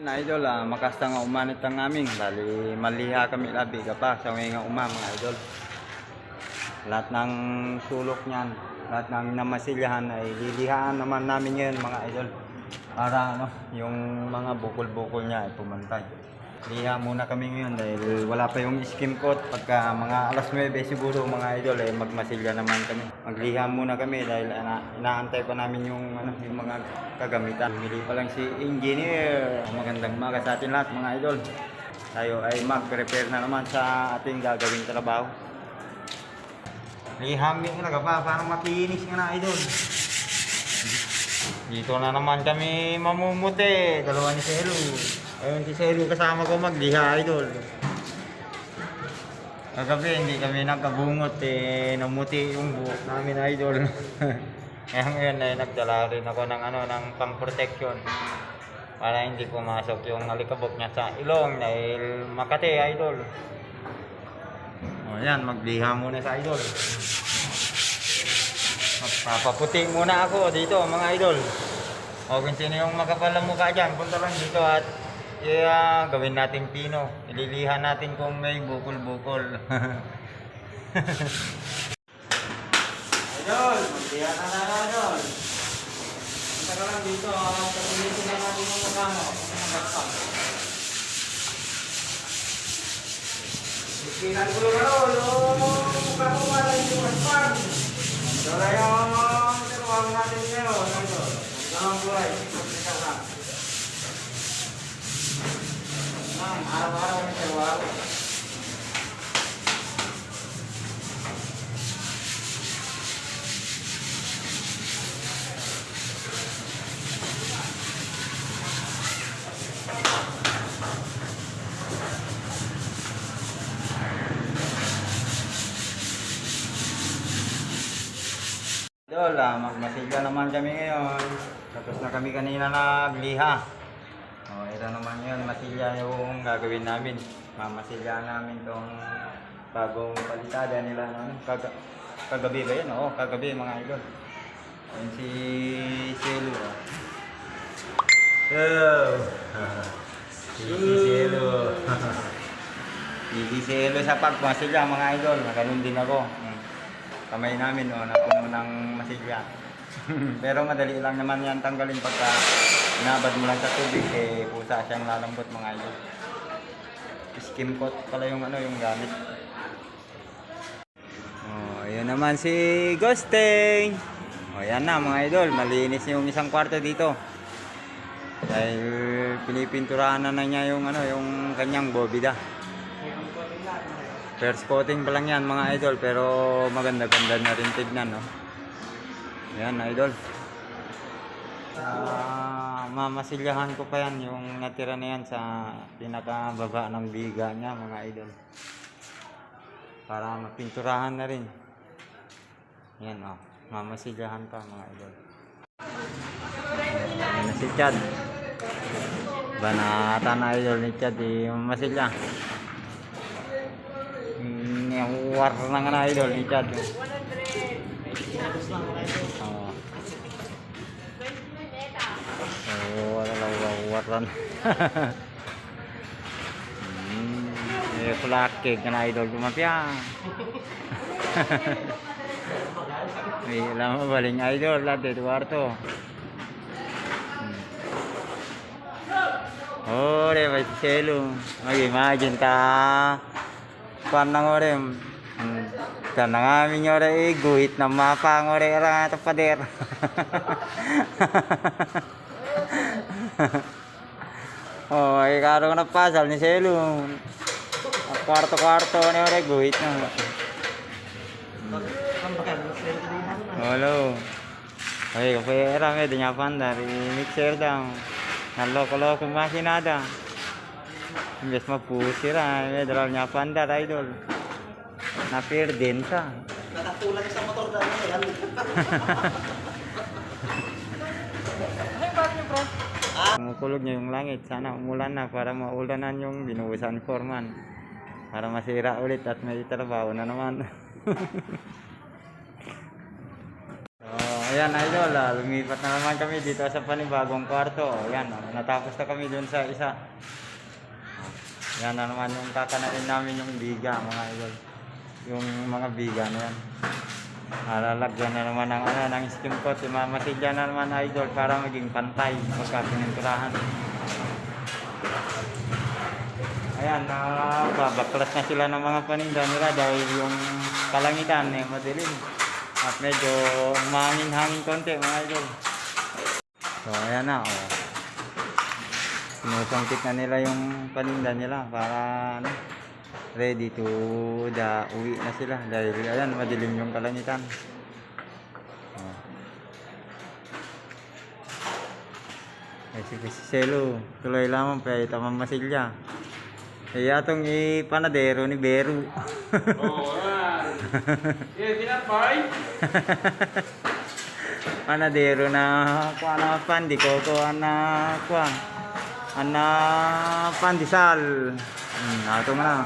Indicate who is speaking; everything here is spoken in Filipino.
Speaker 1: Na idol, ah, makasta nga umanit ang aming, bali maliha kami labi ka pa sa nga uma mga idol. Lahat ng sulok niyan, lahat ng namasilyahan ay lilihaan naman namin ngayon mga idol. Para ano, yung mga bukol-bukol niya ay pumantay. Liha muna kami ngayon dahil wala pa yung skim coat. Pagka mga alas 9 siguro mga idol ay magmasilya naman kami. Magliha muna kami dahil ana, inaantay pa namin yung, ano, yung mga kagamitan. Bumili pa lang si engineer. Magandang umaga sa atin lahat mga idol. Tayo ay mag-prepare na naman sa ating gagawing trabaho. Liham yung nagapa, parang makinis nga na idol. Dito na naman kami mamumuti. Dalawa ni Selu. Ayun si Selu kasama ko magliha idol. Kagabi hindi kami nagkabungot eh. Namuti yung buhok namin idol. Kaya ngayon ay nagdala rin ako ng ano ng pang protection para hindi pumasok yung alikabok niya sa ilong dahil Makati idol. O yan, magliha muna sa idol. Magpapaputi muna ako dito mga idol. O kung sino yung makapal ang mukha dyan, punta lang dito at yeah, gawin natin pino. Ililihan natin kung may bukol-bukol. idol, magliha na na idol. Punta ka lang dito, tapulitin na natin yung mukha mo. Ikinan ko lang ano, mukha ko para hindi magpap. So na yung trabaho natin ngayon. Ito, ang buhay. Ikaw lang. Araw-araw ng trabaho. Idol, ah, magmasilya naman kami ngayon. Tapos na kami kanina nagliha. Oh, ito naman yun, masilya yung gagawin namin. Mamasilya namin tong bagong palitada nila. Ano, kaga, kagabi ba yun? Oo, kagabi mga idol. Ayun si Selu. Oh. Oh. si Selu. si Selu sa pagmasilya mga idol. Naganon din ako. Hmm kamay namin no, napuno ng masilya. Pero madali lang naman yan tanggalin pagka inabad mo lang sa tubig, eh pusa siyang lalambot mga idol. Skim coat pala yung ano yung gamit. Oh, yun naman si Ghosting. Oh, yan na mga idol, malinis yung isang kwarto dito. Dahil pinipinturahan na, na niya yung ano, yung kanyang bobida. First coating pa lang yan mga idol pero maganda-ganda na rin tignan no. Yan idol. Ah, mamasilyahan ko pa yan yung natira na yan sa pinakababa ng biga niya mga idol. Para mapinturahan na rin. Yan oh, mamasilyahan pa mga idol. Yan na si Chad. Banata na idol ni Chad, eh, mamasilya. Hmm, yung war na nga na idol ni Chad. Wala lang wawaran. hmm, eh, kulakig ka na idol kumapya. May alam mo baling idol, lahat dito kwarto. Hmm. Ore, may selo. Mag-imagine ta. Kuan nang ore. Hmm. Kanang amin ore eh, guhit na mapa ng ore ra to pader. oh, ay karo na pasal ni Selu. Kwarto-kwarto ni ore guhit na. Halo. Ay, kapera me dinya pandar, mixer daw. Naloko-loko makinada. Imbes mapusira, may dalaw niya pandar, idol. Napir din ka.
Speaker 2: Nakatulad sa motor dahil
Speaker 1: Kumukulog niya yung langit. Sana umulan na para maulanan yung binuhusan foreman. Para masira ulit at may trabaho na naman. so, ayan. Idol, ah, lumipat na naman kami dito sa panibagong kwarto. Ayan, ah, natapos na kami dun sa isa. Yan na naman yung kakanain namin yung biga, mga idol. Yung mga biga na yan. Alalagyan na naman ng, ano, ng skim coat. Imamasilya na naman, idol, para maging pantay pagka pininturahan. Ayan, nakabaklas na sila ng mga paninda nila dahil yung kalangitan eh, madilim. At medyo mahangin-hangin konti mga idol. So ayan na, oh. Sinusungkit na nila yung paninda nila para ano, ready to the uwi na sila dahil ayan, madilim yung kalangitan. Oh. Ay, si si Selo, tuloy lamang pa ito mamasilya. Eh, atong ipanadero ni Beru.
Speaker 3: Oo. Eh, tinapay.
Speaker 1: panadero na kuha na pandi ko kuha na kuha ana pandesal hmm, ato na